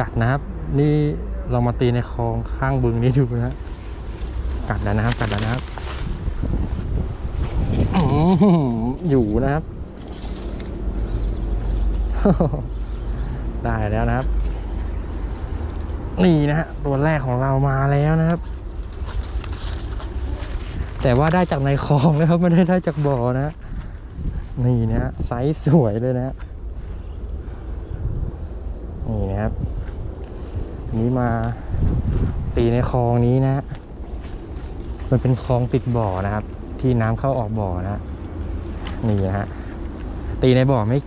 กัดนะครับ นี่เรามาตีในคลองข้างบึงนี้ดูนะกัดแล้วนะครับ กัดแล้วนะครับอื้อหือยู่นะครับ ได้แล้วนะครับ นี่นะฮะตัวแรกของเรามาแล้วนะครับ แต่ว่าได้จากในคลองนะครับ ไม่ได้ได้จากบ่อนะ นี่นะฮะไซส์สวยเลยนะฮะ นะครับอันนี้มาตีในคลองนี้นะ มันเป็นคลองติดบ่อนะครับ ที่น้ำเข้าออกบ่อนะฮะนี่นะฮะตีในบ่อไม่